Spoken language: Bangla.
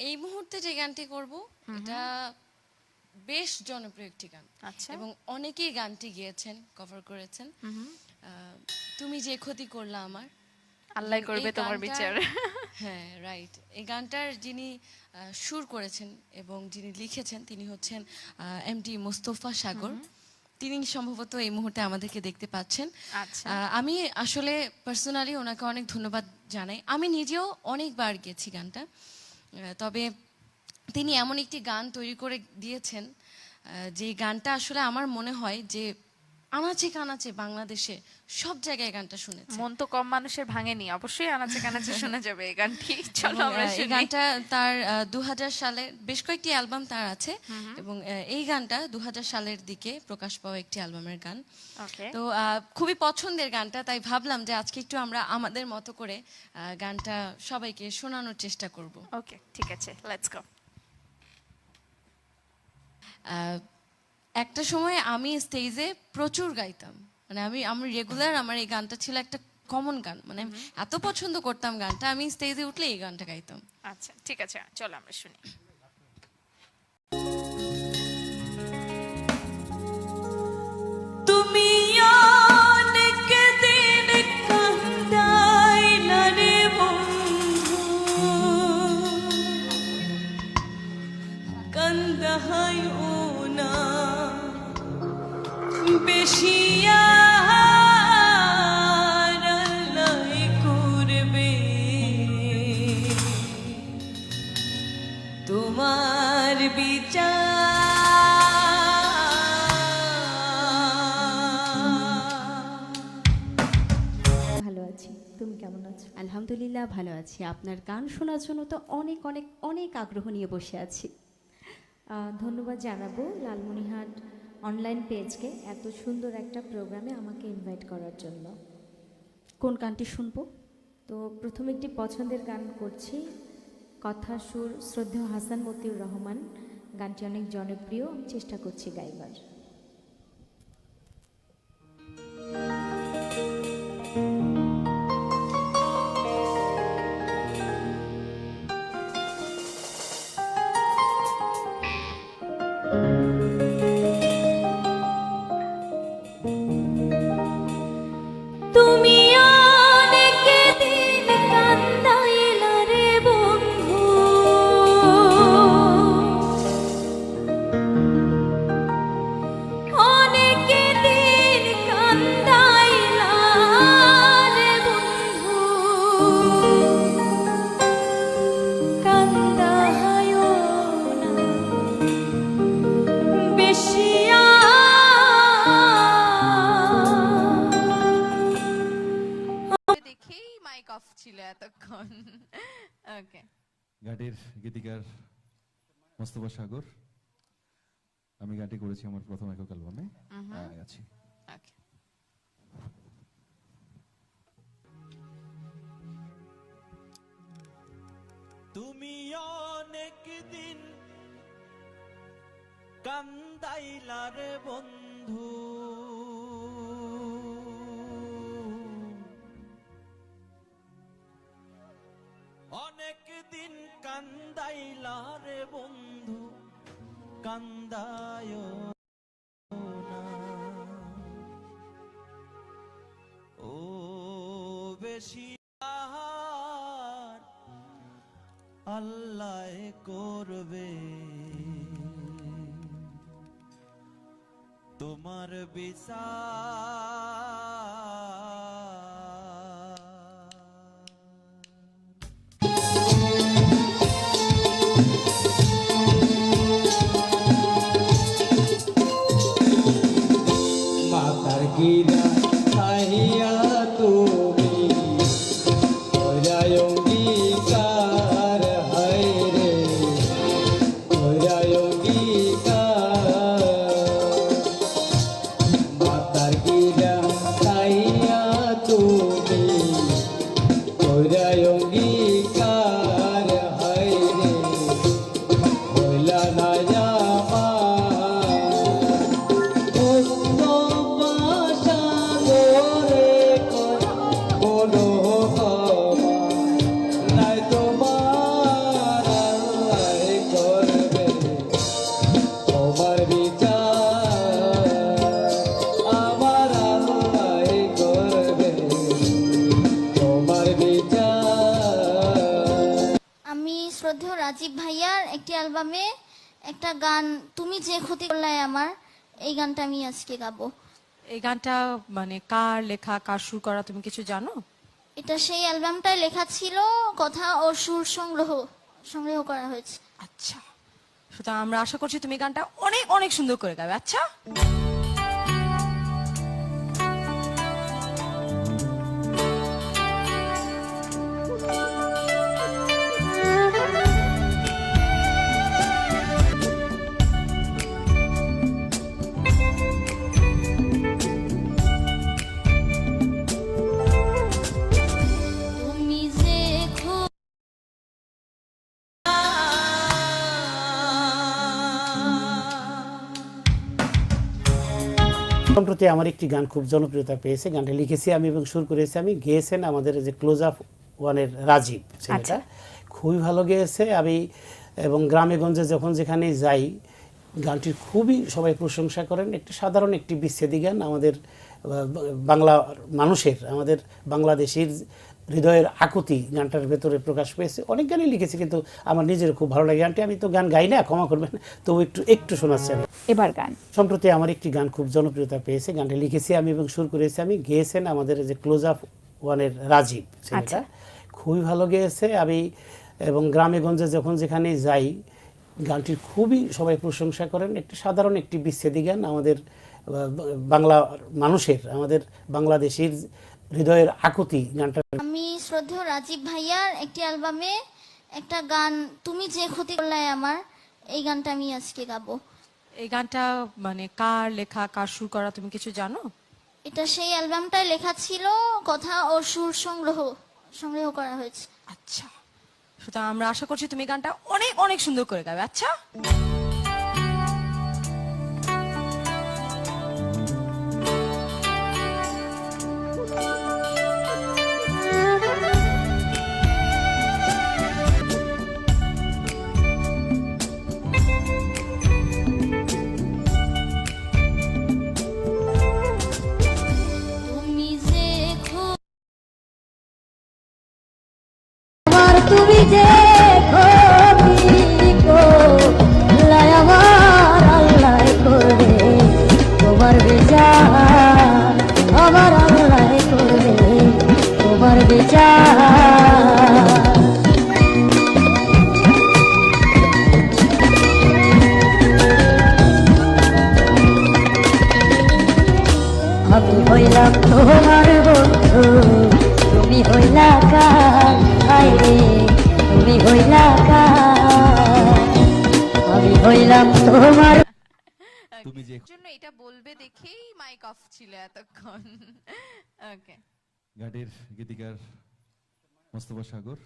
এই মুহূর্তে যে গানটি করব এটা বেশ জনপ্রিয় একটি গান। আচ্ছা। এবং অনেকেই গানটি গেয়েছেন কভার করেছেন। তুমি যে ক্ষতি করলা আমার। আল্লাহ করবে তোমার বিচার। হ্যাঁ রাইট এই গানটার যিনি সুর করেছেন এবং যিনি লিখেছেন তিনি হচ্ছেন এম টি মোস্তফা সাগর। তিনি সম্ভবত এই মুহূর্তে আমাদেরকে দেখতে পাচ্ছেন। আচ্ছা। আমি আসলে পার্সোনালি ওনাকে অনেক ধন্যবাদ জানাই। আমি নিজেও অনেকবার গেছি গানটা। তবে তিনি এমন একটি গান তৈরি করে দিয়েছেন যে গানটা আসলে আমার মনে হয় যে আনাচে কানাচে বাংলাদেশে সব জায়গায় গানটা শুনেছে। মন তো কম মানুষের ভাঙেনি অবশ্যই আনাচে কানাচে শোনা যাবে এই গানটি। চলো আমরা এই গানটা তার দু সালে বেশ কয়েকটি অ্যালবাম তার আছে এবং এই গানটা দু সালের দিকে প্রকাশ পাওয়া একটি অ্যালবামের গান। ওকে। তো আহ, খুবই পছন্দের গানটা তাই ভাবলাম যে আজকে একটু আমরা আমাদের মতো করে গানটা সবাইকে শোনানোর চেষ্টা করব। ওকে ঠিক আছে লেটস গো একটা সময় আমি স্টেজে প্রচুর গাইতাম। মানে আমি আমি রেগুলার আমার এই গানটা ছিল একটা কমন গান। মানে এত পছন্দ করতাম গানটা আমি স্টেজে উঠলে এই গানটা গাইতাম। আচ্ছা ঠিক আছে চলো আমরা শুনি। বেশি করবে। তোমার বিচার। ভালো আছি। তুমি কেমন আছো? আলহামদুলিল্লাহ ভালো আছি। আপনার গান শোনার জন্য তো অনেক অনেক অনেক আগ্রহ নিয়ে বসে আছি। ধন্যবাদ জানাব লালমনিহাট অনলাইন পেজকে এত সুন্দর একটা প্রোগ্রামে আমাকে ইনভাইট করার জন্য। কোন গানটি শুনব? তো প্রথম একটি পছন্দের গান করছি কথা সুর শ্রদ্ধেয় হাসান মতিউর রহমান। গানটি অনেক জনপ্রিয় চেষ্টা করছি গাইবার। মাইক অফ ছিল এতক্ষণ। ওকে গানটির গীতিকার মোস্তফা সাগর। আমি গানটি করেছি আমার প্রথম একক অ্যালবামে। আছি। ওকে তুমি অনেক দিন কান্দাইলা রে বন্ধু। কান্দাইলা রে বন্ধু কান্দায় না। ও বেশি আল্লাহ করবে। তোমার বিচার Shivaya. একটা গান তুমি যে ক্ষতি করলে আমার এই গানটা আমি আজকে গাবো। এই গানটা মানে কার লেখা কার সুর করা তুমি কিছু জানো? এটা সেই অ্যালবামটায় লেখা ছিল কথা ও সুর সংগ্রহ সংগ্রহ করা হয়েছে। আচ্ছা। সুতরাং আমরা আশা করছি তুমি গানটা অনেক অনেক সুন্দর করে গাবে। আচ্ছা? সম্প্রতি আমার একটি গান খুব জনপ্রিয়তা পেয়েছে গানটা লিখেছি আমি এবং সুর করেছি আমি গেয়েছেন আমাদের যে ক্লোজ আপ ওয়ানের রাজীব ছেলেটা। খুবই ভালো গেয়েছে আমি এবং গ্রামে গঞ্জে যখন যেখানে যাই গানটির খুবই সবাই প্রশংসা করেন। একটি সাধারণ একটি বিচ্ছেদী গান আমাদের বাংলা মানুষের আমাদের বাংলাদেশের হৃদয়ের আকুতি গানটার ভেতরে প্রকাশ পেয়েছে। অনেক গানই লিখেছি কিন্তু আমার নিজের খুব ভালো লাগে। গানটি আমি তো গান গাই না ক্ষমা করবেন। তবু একটু একটু শোনাচ্ছি আমি। এবার গান। সম্প্রতি আমার একটি গান খুব জনপ্রিয়তা পেয়েছে গানটা লিখেছি আমি এবং সুর করেছি আমি। গেয়েছেন আমাদের যে ক্লোজ আপ ওয়ানের রাজীব ছেলেটা খুবই ভালো গেয়েছে। আমি এবং গ্রামে গঞ্জে যখন যেখানে যাই গানটির খুবই সবাই প্রশংসা করেন। একটি সাধারণ একটি বিচ্ছেদি গান। আমাদের বাংলা মানুষের আমাদের বাংলাদেশের হৃদয়ের আকুতি গানটা আমি শ্রদ্ধেয় রাজীব ভাইয়ার একটি অ্যালবামে একটা গান তুমি যে ক্ষতি করলে আমার এই গানটা আমি আজকে গাবো। এই গানটা মানে কার লেখা কার সুর করা তুমি কিছু জানো? এটা সেই অ্যালবামটায় লেখা ছিল কথা ও সুর সংগ্রহ সংগ্রহ করা হয়েছে। আচ্ছা। সুতরাং আমরা আশা করছি তুমি গানটা অনেক অনেক সুন্দর করে গাবে। আচ্ছা? তুমি যে তোমার তুমি যে জন্য এটা বলবে দেখেই মাইক অফ ছিল এতক্ষণ। ওকে গাড়ির গীতিকার মোস্তফা সাগর।